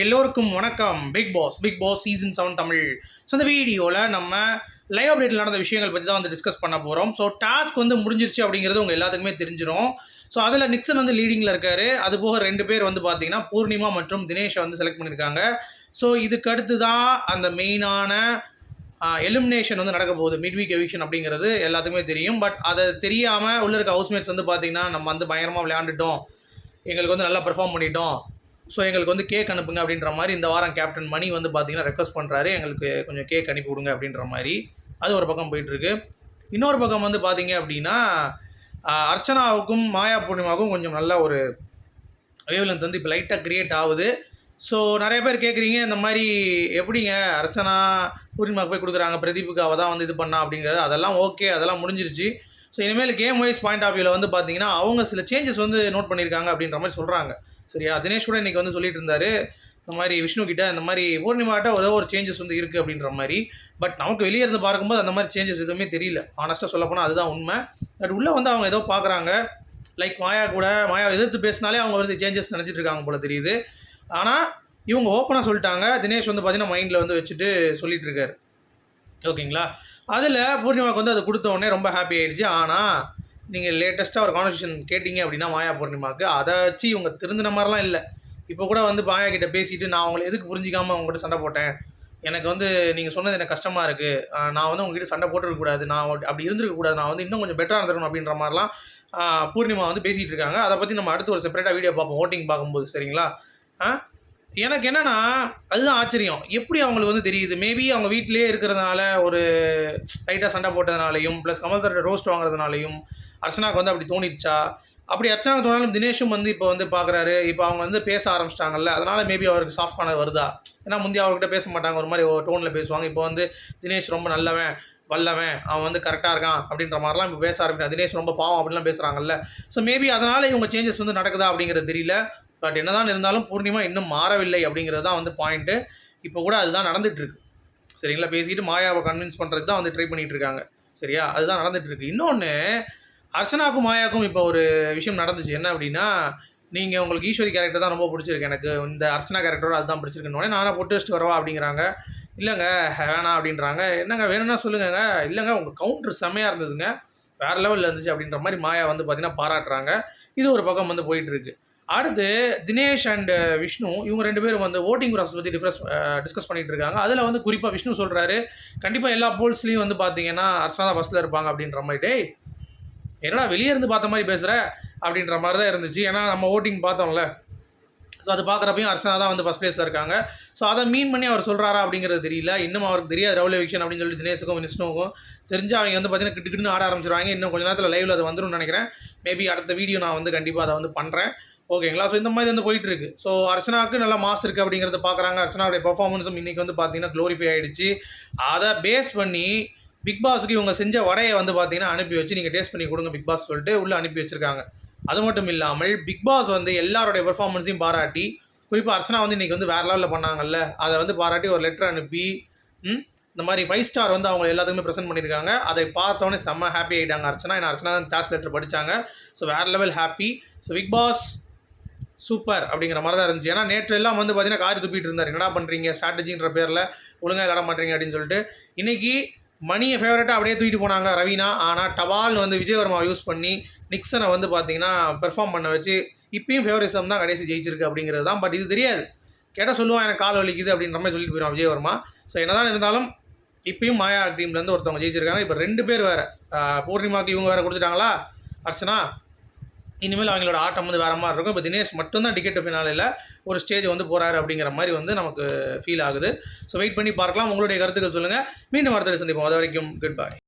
எல்லோருக்கும் வணக்கம். Bigg Boss Bigg Boss season seven Tamil. So இந்த வீடியோவில் நம்ம லைவ் அப்டேட்டில் நடந்த விஷயங்கள் பற்றி தான் வந்து டிஸ்கஸ் பண்ண போகிறோம் ஸோ டாஸ்க் வந்து முடிஞ்சிருச்சு அப்படிங்கிறது உங்கள் எல்லாத்துக்குமே தெரிஞ்சிடும் ஸோ அதில் நிக்சன் வந்து லீடிங்கில் இருக்காரு. அது போக ரெண்டு பேர் வந்து பார்த்தீங்கன்னா பூர்ணிமா மற்றும் தினேஷை வந்து செலக்ட் பண்ணியிருக்காங்க ஸோ இதுக்கு அடுத்து தான் அந்த மெயினான எலிமினேஷன் வந்து நடக்க போகுது. மிட் வீக் எவிக்ஷன் அப்படிங்கிறது எல்லாத்துக்குமே தெரியும். பட் அதை தெரியாமல் உள்ள இருக்க ஹவுஸ்மேட்ஸ் வந்து பார்த்தீங்கன்னா நம்ம வந்து பயங்கரமாக விளையாண்டுட்டோம். எங்களுக்கு வந்து நல்லா பெர்ஃபார்ம் பண்ணிட்டோம். ஸோ எங்களுக்கு வந்து கேக் அனுப்புங்க அப்படின்ற மாதிரி இந்த வாரம் கேப்டன் மணி வந்து பார்த்தீங்கன்னா ரெக்வஸ்ட் பண்ணுறாரு எங்களுக்கு கொஞ்சம் கேக் அனுப்பி விடுங்க அப்படின்ற மாதிரி. அது ஒரு பக்கம் போயிட்டுருக்கு. இன்னொரு பக்கம் வந்து பார்த்தீங்க அப்படின்னா அர்ச்சனாவுக்கும் மாயா பூர்ணிமாவுக்கும் கொஞ்சம் நல்ல ஒரு வேவ்லென்த் வந்து இப்போ லைட்டாக க்ரியேட் ஆகுது. ஸோ நிறைய பேர் கேட்குறீங்க இந்த மாதிரி எப்படிங்க அர்ச்சனா பூர்ணிமாவுக்கு போய் கொடுக்குறாங்க பிரதீப்புக்கு தான் வந்து இது பண்ணா அப்படிங்கிறது அதெல்லாம் ஓகே அதெல்லாம் முடிஞ்சிருச்சு. ஸோ இனிமேல் கேம் வைஸ் பாயிண்ட் ஆஃப் வியூவில் வந்து பார்த்தீங்கன்னா அவங்க சில சேஞ்சஸ் வந்து நோட் பண்ணியிருக்காங்க அப்படின்ற மாதிரி சொல்கிறாங்க சரியா? தினேஷ் கூட இன்றைக்கி வந்து சொல்லிட்டு இருந்தாரு இந்த மாதிரி விஷ்ணு கிட்ட இந்த மாதிரி பூர்ணிமாட்ட ஏதோ ஒரு சேஞ்சஸ் வந்து இருக்குது அப்படின்ற மாதிரி. பட் நமக்கு வெளியே இருந்து பார்க்கும்போது அந்த மாதிரி சேஞ்சஸ் எதுவுமே தெரியல. ஆனஸ்ட்டாக சொல்லப்போனால் அதுதான் உண்மை. பட் உள்ளே வந்து அவங்க ஏதோ பார்க்குறாங்க லைக் மாயா கூட மாயா எதிர்த்து பேசினாலே அவங்க வந்து சேஞ்சஸ் நினச்சிட்டு இருக்காங்க போல தெரியுது. ஆனால் இவங்க ஓப்பனாக சொல்லிட்டாங்க. தினேஷ் வந்து பார்த்தீங்கன்னா மைண்டில் வந்து வச்சுட்டு சொல்லிட்டு இருக்காரு. ஓகேங்களா அதில் பூர்ணிமாவுக்கு வந்து அது கொடுத்த உடனே ரொம்ப ஹாப்பி ஆயிடுச்சு. ஆனால் நீங்கள் லேட்டஸ்ட்டாக ஒரு கான்வர்சேஷன் கேட்டிங்க அப்படின்னா மாயா பூர்ணிமாவுக்கு அதை வச்சு இவங்க திருந்தின மாதிரிலாம் இல்லை. இப்போ கூட வந்து மாயா கிட்ட பேசிட்டு நான் அவங்களை எதுக்கு புரிஞ்சிக்காமல் அவங்ககிட்ட சண்டை போட்டேன்? எனக்கு வந்து நீங்கள் சொன்னது எனக்கு கஷ்டமாக இருக்குது நான் வந்து உங்ககிட்ட சண்டை போட்டுருக்கக்கூடாது நான் அப்படி- இருந்திருக்கக்கூடாது நான் வந்து இன்னும் கொஞ்சம் பெட்டராக இருந்திருக்கணும் அப்படின்ற மாதிரிலாம் பூர்ணிமா வந்து பேசிகிட்டு இருக்காங்க. அதை பற்றி நம்ம அடுத்து ஒரு செப்பரேட்டாக வீடியோ பார்ப்போம். ஓட்டிங் பார்க்கும்போது சரிங்களா? ஆ எனக்கு என்னன்னா அதுதான் ஆச்சரியம். எப்படி அவங்களுக்கு வந்து தெரியுது? மேபி அவங்க வீட்டிலேயே இருக்கிறதுனால ஒரு லைட்டாக சண்டை போட்டதுனாலையும் ப்ளஸ் கமல் சார் ரோஸ்ட் வாங்குறதுனாலையும் அர்ச்சனாக்கு வந்து அப்படி தோணிடுச்சா அப்படி அர்ச்சனாவுக்கு தோணாலும் தினேஷும் வந்து இப்போ வந்து பார்க்குறாரு இப்போ அவங்க வந்து பேச ஆரம்பிச்சிட்டாங்கல்ல. அதனால் மேபி அவருக்கு சாஃப்ட் கார்னர் வருதா? ஏன்னா முந்தி அவர்கிட்ட பேச மாட்டாங்க. ஒரு மாதிரி டோனில் பேசுவாங்க. இப்போ வந்து தினேஷ் ரொம்ப நல்லவன் வல்லவன் அவன் வந்து கரெக்டாக இருக்கான் அப்படின்ற மாதிரிலாம் இப்போ பேச ஆரம்பிக்கிறான் தினேஷ் ரொம்ப பாவம் அப்படிலாம் பேசுகிறாங்கல்ல ஸோ மேபி அதனால் இவங்க சேஞ்சஸ் வந்து நடக்குதா அப்படிங்கிறது தெரியல. பட் என்னதான் இருந்தாலும் பூர்ணிமா இன்னும் மாறவில்லை அப்படிங்கிறது தான் வந்து பாயிண்ட்டு இப்போ கூட அதுதான் நடந்துகிட்ருக்கு சரிங்களா? பேசிட்டு மாயாவை கன்வின்ஸ் பண்ணுறது தான் வந்து ட்ரை பண்ணிகிட்டு இருக்காங்க. சரியா? அதுதான் நடந்துகிட்ருக்கு இன்னொன்று அர்ச்சனாக்கும் மாயாவுக்கும் இப்போ ஒரு விஷயம் நடந்துச்சு. என்ன அப்படின்னா நீங்கள் உங்களுக்கு ஈஸ்வரி கேரக்டர் தான் ரொம்ப பிடிச்சிருக்கு. எனக்கு இந்த அர்ச்சனா கேரக்டரோட அதுதான் பிடிச்சிருக்குன்னு நானே பொட்டு வச்சுட்டு வரவா அப்படிங்கிறாங்க. இல்லைங்க வேணாம் அப்படின்றாங்க. என்னங்க வேணும்னா சொல்லுங்கங்க. இல்லைங்க உங்கள் கவுண்டர் செம்மையாக இருந்ததுங்க. வேறு லெவலில் இருந்துச்சு அப்படின்ற மாதிரி மாயா வந்து பார்த்தீங்கன்னா பாராட்டுறாங்க. இது ஒரு பக்கம் வந்து போயிட்டுருக்கு. அடுத்து தினேஷ் அண்ட் விஷ்ணு இவங்க ரெண்டு பேரும் வந்து ஓட்டிங் ப்ராசஸ் பற்றி டிஃப்ரெஸ் டிஸ்கஸ் பண்ணிகிட்டு இருக்காங்க. அதில் வந்து குறிப்பாக விஷ்ணு சொல்கிறாரு கண்டிப்பாக எல்லா போல்ஸ்லேயும் வந்து பார்த்தீங்கன்னா அர்ச்சனா தான் ஃபஸ்ட்டில் இருப்பாங்க அப்படின்ற மாதிரி. டேய் என்னடா வெளியே இருந்து பார்த்த மாதிரி பேசுகிற அப்படின்ற மாதிரி தான் இருந்துச்சு. ஏன்னா நம்ம ஓட்டிங் பார்த்தோம்ல. ஸோ அது பார்க்குறப்பையும் அர்ச்சனா தான் வந்து ஃபஸ்ட் பிளேஸில் இருக்காங்க. ஸோ அதை மீன் பண்ணி அவர் சொல்கிறாரா அப்படிங்கிறது தெரியல. இன்னும் அவருக்கு தெரியாது ரவுல விக்ஷன் அப்படின்னு சொல்லி தினேஷுக்கும் விஷ்ணுவுக்கும். தெரிஞ்சு அவங்க வந்து பார்த்தீங்கன்னா கிட்டு கிட்டுன்னு ஆட ஆரம்பிச்சிருவாங்க. இன்னும் கொஞ்ச நேரத்தில் லைவில் அது வந்துடும் நினைக்கிறேன். மேபி அடுத்த வீடியோ நான் வந்து கண்டிப்பாக அதை வந்து பண்ணுறேன் ஓகேங்களா ஸோ இந்த மாதிரி வந்து போயிட்டு இருக்கு. ஸோ அர்ச்சனாவுக்கு நல்லா மாஸ் இருக்குது அப்படிங்கிறத பார்க்குறாங்க. அர்ச்சனாவுடைய பர்ஃபார்மன்ஸும் இன்றைக்கி வந்து பார்த்தீங்கன்னா க்ளோரிஃபை ஆகிடுச்சு அதை பேஸ் பண்ணி பிக் பாஸ்க்கு இவங்க செஞ்ச வடையை வந்து பார்த்தீங்கன்னா அனுப்பி வச்சு நீங்கள் டேஸ்ட் பண்ணி கொடுங்க பிக் பாஸ் சொல்லிட்டு உள்ளே அனுப்பி வச்சிருக்காங்க. அது மட்டும் இல்லாமல் பிக் பாஸ் வந்து எல்லாருடைய பெர்ஃபார்மன்ஸையும் பாராட்டி குறிப்பாக அர்ச்சனா வந்து இன்றைக்கி வந்து வேறு லெவலில் பண்ணாங்கல்ல அதை வந்து பாராட்டி ஒரு லெட்டர் அனுப்பி இந்த மாதிரி ஃபைவ் ஸ்டார் வந்து அவங்க எல்லாத்துக்குமே ப்ரெசென்ட் பண்ணியிருக்காங்க அதை பார்த்தோன்னே செம்ம ஹாப்பி ஆகிட்டாங்க அர்ச்சனா. ஏன்னா அர்ச்சனா தான் டாஸ் லெட்டர் படித்தாங்க ஸோ வேறு level happy so Bigg Boss super அப்படிங்கிற மாதிரி தான் இருந்துச்சு. ஏன்னா நேற்று எல்லாம் வந்து பார்த்தீங்கன்னா காரி துப்பிட்டு இருந்தார். என்னடா பண்ணுறீங்க ஸ்ட்ராட்டஜின்ற பேரில் ஒழுங்காக விளாட மாட்டீங்க அப்படின்னு சொல்லிட்டு. இன்றைக்கி மணியை ஃபேவரட்டாக அப்படியே தூக்கிட்டு போனாங்க ரவீனா. ஆனால் டவால் வந்து விஜயவர்மா யூஸ் பண்ணி நிக்சனை வந்து பார்த்தீங்கன்னா பெர்ஃபார்ம் பண்ண வச்சு இப்பயும் ஃபேவரிசம் தான் கடைசி ஜெயிச்சிருக்கு அப்படிங்கிறது தான். பட் இது தெரியாது. கேட்டால் சொல்லுவான் எனக்கு கால் வலிக்குது அப்படின்ற மாதிரி சொல்லிட்டு போயிடுவான் விஜயவர்மா. ஸோ என்னதான் இருந்தாலும் இப்பயும் மாயா டீம்லேருந்து ஒருத்தவங்க ஜெயிச்சிருக்காங்க. இப்போ ரெண்டு பேர் வேறு. பூர்ணிமாவுக்கு இவங்க வேறு கொடுத்துட்டாங்களா? அர்ச்சனா இனிமேல் அவங்களோட ஆட்டம் வந்து வேறு மாதிரி இருக்கும். இப்போ தினேஷ் மட்டும்தான் டிக்கெட் ஃபினாலில் ஒரு ஸ்டேஜ் வந்து போகிறாரு அப்படிங்கிற மாதிரி வந்து நமக்கு ஃபீல் ஆகுது. ஸோ வெயிட் பண்ணி பார்க்கலாம். உங்களுடைய கருத்துக்கள் சொல்லுங்கள் மீண்டும் வார்த்தை சந்திப்போம். அது வரைக்கும் குட் பாய்